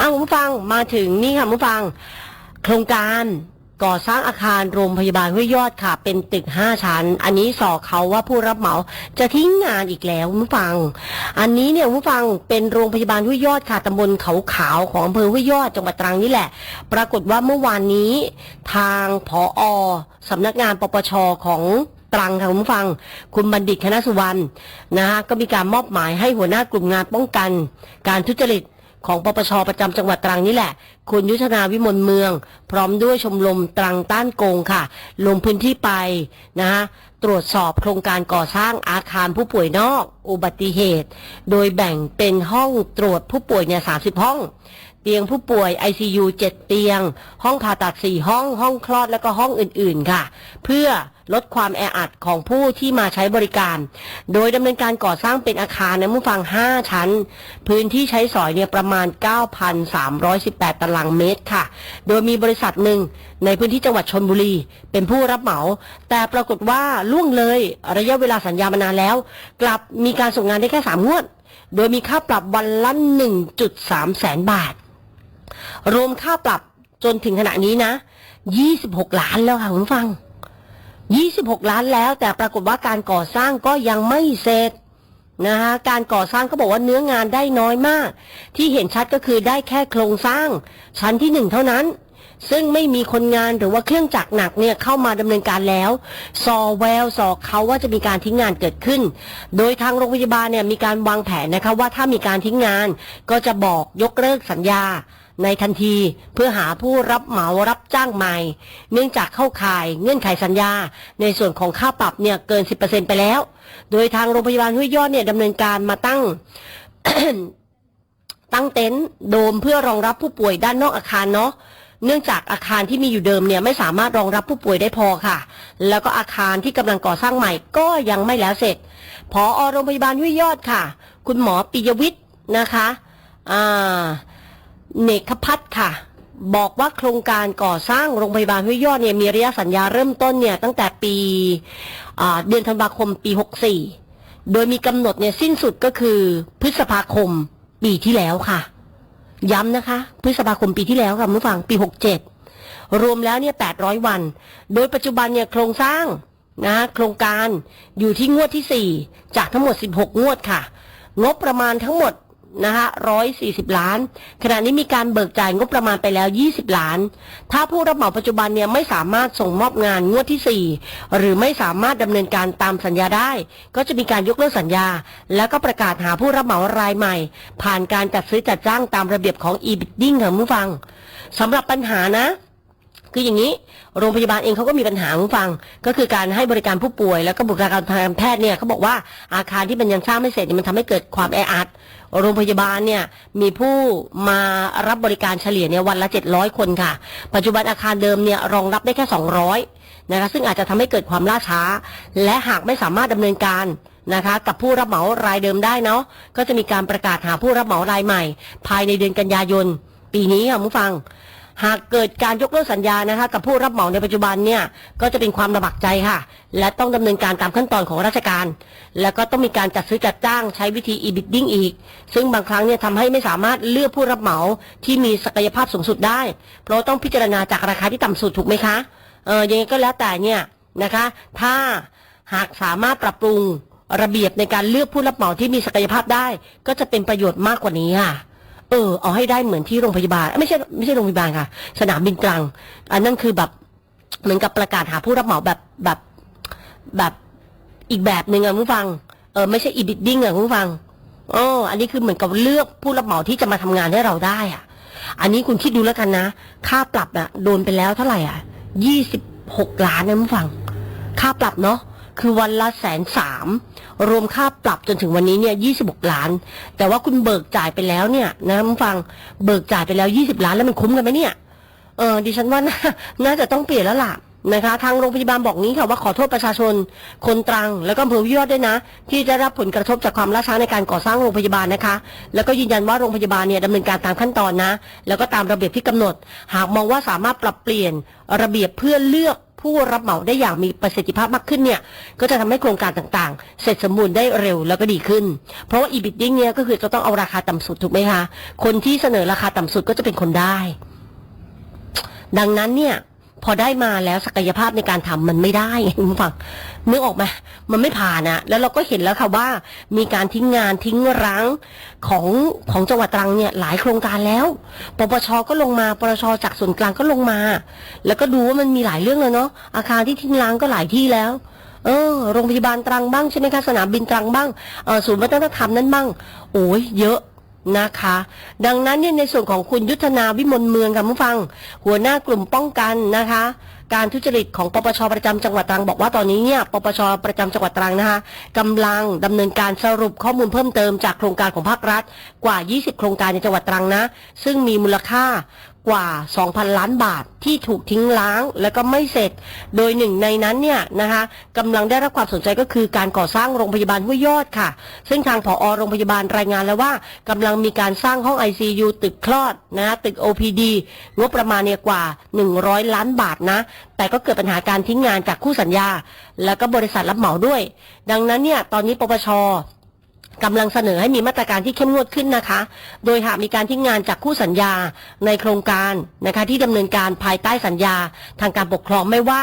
อ้าวคุณผู้ฟังมาถึงนี่ค่ะคุณผู้ฟัง โครงการก่อสร้างอาคารโรงพยาบาลห้วยยอดค่ะ เป็นตึกห้าชั้น อันนี้สอเขาว่าผู้รับเหมาจะทิ้งงานอีกแล้วคุณผู้ฟัง อันนี้เนี่ยคุณผู้ฟังเป็นโรงพยาบาลห้วยยอดค่ะตำบลเขาขาวของอำเภอห้วยยอดจังหวัดตรังนี่แหละ ปรากฏว่าเมื่อวานนี้ ทางผอสำนักงานปปชของตรังค่ะคุณผู้ฟัง คุณบัณฑิตคณะสุวรรณนะคะก็มีการมอบหมายให้หัวหน้ากลุ่มงานป้องกัน การทุจริต ของปปชประจำจังหวัดตรังนี่แหละ คุณยุทธนาวิมลเมือง พร้อมด้วยชมรมตรังต้านโกงค่ะ ลงพื้นที่ไปนะฮะตรวจสอบโครงการก่อสร้างอาคารผู้ป่วยนอก อุบัติเหตุ โดยแบ่งเป็นห้องตรวจผู้ป่วยเนี่ย30ห้อง เตียงผู้ป่วย ICU 7 เตียง ห้องผ่าตัด 4 ห้อง ห้องคลอดแล้วก็ห้องอื่นๆ ค่ะ เพื่อลดความแออัดของผู้ที่มาใช้บริการ โดยดำเนินการก่อสร้างเป็นอาคารนะผู้ฟัง 5 ชั้น พื้นที่ใช้สอยเนี่ยประมาณ 9,318 ตารางเมตรค่ะ โดยมีบริษัทหนึ่งในพื้นที่จังหวัดชนบุรี เป็นผู้รับเหมา แต่ปรากฏว่าล่วงเลยระยะเวลาสัญญามานานแล้ว กลับมีการส่งงานได้แค่ 3 งวด โดยมีค่าปรับวันละ1.3 แสนบาท รวมค่าปรับจนถึงขณะนี้นะ26 ล้านแล้วค่ะคุณฟัง 26 ล้านแล้ว แต่ปรากฏว่าการก่อสร้างก็ยังไม่เสร็จนะคะการก่อสร้างเขาบอกว่าเนื้องานได้น้อยมาก ที่เห็นชัดก็คือได้แค่โครงสร้าง ชั้นที่หนึ่งเท่านั้น ซึ่งไม่มีคนงานหรือว่าเครื่องจักรหนักเนี่ยเข้ามาดำเนินการแล้วซอแววสอเขาว่าจะมีการทิ้งงานเกิดขึ้น โดยทางโรงพยาบาลเนี่ยมีการวางแผนนะคะว่าถ้ามีการทิ้งงาน ก็จะบอกยกเลิกสัญญา ในทันทีเพื่อหาผู้รับเหมารับจ้างใหม่ เนื่องจากเข้าข่ายเงื่อนไขสัญญา ในส่วนของค่าปรับเนี่ยเกิน 10%ไปแล้ว โดยทางโรงพยาบาลห้วยยอดเนี่ยดำเนินการมาตั้งตั้งเต็นท์โดมเพื่อรองรับผู้ป่วยด้านนอกอาคารเนาะเนื่องจากอาคารที่มีอยู่เดิมเนี่ยไม่สามารถรองรับผู้ป่วยได้พอค่ะ แล้วก็อาคารที่กำลังก่อสร้างใหม่ก็ยังไม่แล้วเสร็จ พอโรงพยาบาลห้วยยอดค่ะ คุณหมอปิยวิทย์นะคะ อ่า เนกพัฒน์ค่ะ บอกว่าโครงการก่อสร้างโรงพยาบาลห้วยยอดเนี่ยมีระยะสัญญาเริ่มต้นเนี่ยตั้งแต่ปีเดือนธันวาคมปี 64 โดยมีกำหนดเนี่ยสิ้นสุดก็คือพฤษภาคมปีที่แล้วค่ะ ย้ำนะคะ พฤษภาคมปีที่แล้วค่ะผู้ฟังปี 67 รวมแล้วเนี่ย 800 วัน โดยปัจจุบันเนี่ยโครงสร้างนะโครงการอยู่ที่งวดที่ 4 จากทั้งหมด 16 งวดค่ะ งบประมาณทั้งหมด นะคะ140ล้าน ขณะนี้มีการเบิกจ่ายงบประมาณไปแล้ว20ล้าน ถ้าผู้รับเหมาปัจจุบันเนี่ยไม่สามารถส่งมอบงานงวดที่4หรือไม่สามารถดำเนินการตามสัญญาได้ ก็จะมีการยกเลิกสัญญา แล้วก็ประกาศหาผู้รับเหมารายใหม่ ผ่านการจัดซื้อจัดจ้างตามระเบียบของ e-bidding ค่ะผู้ฟังสำหรับปัญหานะ คืออย่างนี้โรงพยาบาลเองเขาก็มีปัญหาคุณฟัง ก็คือการให้บริการผู้ป่วย แล้วก็บุคลากรทางการแพทย์เนี่ยเขาบอกว่าอาคารที่มันยังสร้างไม่เสร็จมันทำให้เกิดความแออัดโรงพยาบาลเนี่ยมีผู้มารับบริการเฉลี่ยเนี่ยวันละ 700 คนค่ะ ปัจจุบันอาคารเดิมเนี่ยรองรับได้แค่ 200นะคะซึ่งอาจจะทำให้เกิดความล่าช้า และหากไม่สามารถดำเนินการนะคะกับผู้รับเหมารายเดิมได้เนาะก็จะมีการประกาศหาผู้รับเหมารายใหม่ ภายในเดือนกันยายน ปีนี้ค่ะผู้ฟัง หากเกิดการยกเลิกสัญญานะคะกับผู้รับเหมาในปัจจุบันเนี่ยก็จะเป็นความลำบากใจค่ะ และต้องดำเนินการตามขั้นตอนของราชการ แล้วก็ต้องมีการจัดซื้อจัดจ้างใช้วิธี e-bidding อีก ซึ่งบางครั้งเนี่ยทำให้ไม่สามารถเลือกผู้รับเหมาที่มีศักยภาพสูงสุดได้ เพราะต้องพิจารณาจากราคาที่ต่ำสุดถูกไหมคะเออยังไงก็แล้วแต่เนี่ยนะคะถ้าหากสามารถปรับปรุงระเบียบในการเลือกผู้รับเหมาที่มีศักยภาพได้ ก็จะเป็นประโยชน์มากกว่านี้ค่ะ เออเอาให้ได้เหมือนที่โรงพยาบาลไม่ใช่ไม่ใช่โรงพยาบาลค่ะ สนามบินกลาง อันนั้นคือแบบเหมือนกับประกาศหาผู้รับเหมาแบบแบบแบบอีกแบบหนึ่งอะคุณผู้ฟังเออไม่ใช่อีบิดดิ้งอะคุณผู้ฟังอ๋ออันนี้คือเหมือนกับเลือกผู้รับเหมาที่จะมาทำงานให้เราได้อะอันนี้คุณคิดดูแล้วกันนะ ค่าปรับอะโดนไปแล้วเท่าไหร่อะยี่สิบหกล้านนะคุณผู้ฟัง ค่าปรับเนาะ คือวันละแสนสามรวมค่าปรับจนถึงวันนี้เนี่ยยี่สิบกล้าน แต่ว่าคุณเบิกจ่ายไปแล้วเนี่ยนะคุณฟังเบิกจ่ายไปแล้วยี่สิบล้านแล้วมันคุ้มกันไหมเนี่ยเออดิฉันว่าน่าน่าจะต้องเปลี่ยนแล้วล่ะนะคะทางโรงพยาบาลบอกนี้ค่ะว่าขอโทษประชาชนคนตรัง แล้วก็อำเภอวิยอดด้วยนะ ที่ได้รับผลกระทบจากความล่าช้าในการก่อสร้างโรงพยาบาลนะคะ แล้วก็ยืนยันว่าโรงพยาบาลเนี่ยดำเนินการตามขั้นตอนนะ แล้วก็ตามระเบียบที่กำหนด หากมองว่าสามารถปรับเปลี่ยนระเบียบเพื่อเลือก ผู้รับเหมาได้อย่างมีประสิทธิภาพมากขึ้นเนี่ยก็จะทำให้โครงการต่างๆ เสร็จสมบูรณ์ได้เร็วแล้วก็ดีขึ้น เพราะว่า e-bidding เนี่ยก็คือจะต้องเอาราคาต่ำสุดถูกไหมคะคนที่เสนอราคาต่ำสุดก็จะเป็นคนได้ ดังนั้นเนี่ยพอได้มาแล้วศักยภาพในการทำมันไม่ได้คุณฟัง นึกออกไหมมันไม่ผ่านอะแล้วเราก็เห็นแล้วค่ะว่า มีการทิ้งงานทิ้งร้างของของจังหวัดตรังเนี่ยหลายโครงการแล้ว ปปชก็ลงมาปปชจากส่วนกลางก็ลงมา แล้วก็ดูว่ามันมีหลายเรื่องเลยเนาะอาคารที่ทิ้งร้างก็หลายที่แล้วเออโรงพยาบาลตรังบ้างใช่ไหมคะสนามบินตรังบ้างเออศูนย์วัฒนธรรมนั้นบ้าง โอ้ยเยอะ นะคะ ดังนั้นเนี่ยในส่วนของคุณยุทธนาวิมลเมืองค่ะผู้ฟัง หัวหน้ากลุ่มป้องกันนะคะ การทุจริตของปปชประจำจังหวัดตรังบอกว่าตอนนี้เนี่ยปปชประจำจังหวัดตรังนะคะกำลังดำเนินการสรุปข้อมูลเพิ่มเติมจากโครงการของภาครัฐกว่า 20 โครงการในจังหวัดตรังนะ ซึ่งมีมูลค่า กว่า 2,000 ล้านบาทที่ถูกทิ้งล้างและก็ไม่เสร็จ โดยหนึ่งในนั้นเนี่ยนะคะกำลังได้รับความสนใจก็คือการก่อสร้างโรงพยาบาลห้วยยอดค่ะ ซึ่งทางผอโรงพยาบาลรายงานแล้วว่ากำลังมีการสร้างห้อง ICU ตึกคลอดนะตึก OPD งบประมาณเนี่ยกว่า 100 ล้านบาทนะ แต่ก็เกิดปัญหาการทิ้งงานจากคู่สัญญา แล้วก็บริษัทรับเหมาด้วย ดังนั้นเนี่ยตอนนี้ปปช กำลังเสนอให้มีมาตรการที่เข้มงวดขึ้นนะคะ โดยหากมีการทิ้งงานจากคู่สัญญาในโครงการนะคะที่ดำเนินการภายใต้สัญญา ทางการปกครองไม่ว่า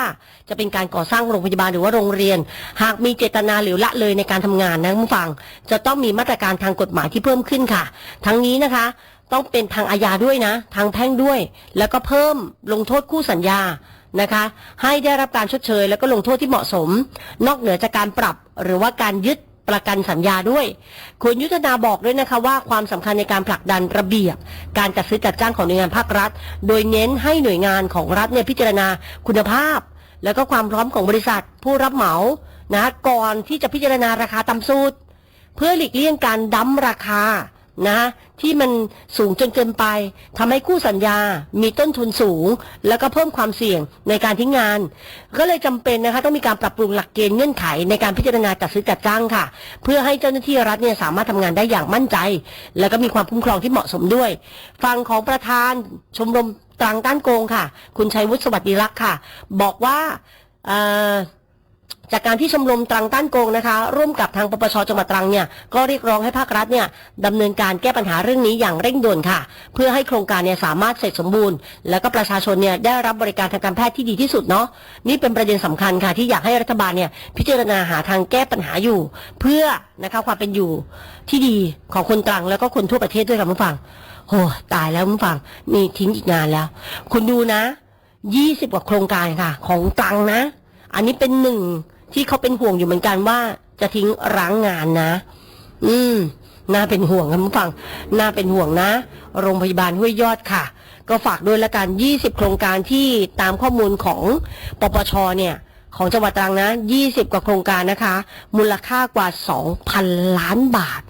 จะเป็นการก่อสร้างโรงพยาบาลหรือว่าโรงเรียน หากมีเจตนาหรือละเลยในการทำงานนะคุณฟัง จะต้องมีมาตรการทางกฎหมายที่เพิ่มขึ้นค่ะ ทั้งนี้นะคะต้องเป็นทางอาญาด้วยนะ ทางแพ่งด้วย แล้วก็เพิ่มลงโทษคู่สัญญานะคะ ให้ได้รับการชดเชย แล้วก็ลงโทษที่เหมาะสม นอกเหนือจากการปรับหรือว่าการยึด ประกันสัญญาด้วย คุณยุทธนาบอกด้วยนะคะว่าความสำคัญในการผลักดันระเบียบ การจัดซื้อจัดจ้างของหน่วยงานภาครัฐ โดยเน้นให้หน่วยงานของรัฐเนี่ยพิจารณาคุณภาพ แล้วก็ความพร้อมของบริษัท ผู้รับเหมานะก่อนที่จะพิจารณาราคาต่ำสุดเพื่อหลีกเลี่ยงการดั้มราคานะ ที่มันสูงจนเกินไปทำให้คู่สัญญา มีต้นทุนสูง แล้วก็เพิ่มความเสี่ยงในการทิ้งงาน ก็เลยจำเป็นนะคะต้องมีการปรับปรุงหลักเกณฑ์เงื่อนไขในการพิจารณาจัดซื้อจัดจ้างค่ะ เพื่อให้เจ้าหน้าที่รัฐเนี่ยสามารถทำงานได้อย่างมั่นใจ แล้วก็มีความคุ้มครองที่เหมาะสมด้วย ฟังของประธานชมรมตรังก้านโกงค่ะ คุณชัยวุฒิสวัสดิรักษ์ค่ะ บอกว่าเอ่อ จากการที่ชมรมตรังต้านโกงนะคะ ร่วมกับทางปปชจังหวัดตรังเนี่ยก็เรียกร้องให้ภาครัฐเนี่ยดำเนินการแก้ปัญหาเรื่องนี้อย่างเร่งด่วนค่ะ เพื่อให้โครงการเนี่ยสามารถเสร็จสมบูรณ์ แล้วก็ประชาชนเนี่ยได้รับบริการทางการแพทย์ที่ดีที่สุดเนาะนี่เป็นประเด็นสำคัญค่ะ ที่อยากให้รัฐบาลเนี่ยพิจารณาหาทางแก้ปัญหาอยู่ เพื่อนะคะความเป็นอยู่ที่ดีของคนตรังแล้วก็คนทั่วประเทศด้วยค่ะคุณผู้ฟังโอ้ตายแล้วคุณผู้ฟังนี่ทิ้งอีกงานแล้ว คุณดูนะยี่สิบกว่าโครงการค่ะ ของตรังนะ อันนี้เป็นหนึ่ง ที่เขาเป็นห่วงอยู่เหมือนกันว่า จะทิ้งร้างงานนะ อืมน่าเป็นห่วงคุณผู้ฟัง น่าเป็นห่วงนะ โรงพยาบาลห้วยยอดค่ะ ก็ฝากด้วยละกัน 20 โครงการที่ตามข้อมูลของปปชเนี่ย ของจังหวัดตรังนะ 20 กว่าโครงการนะคะ มูลค่ากว่า 2,000 ล้านบาท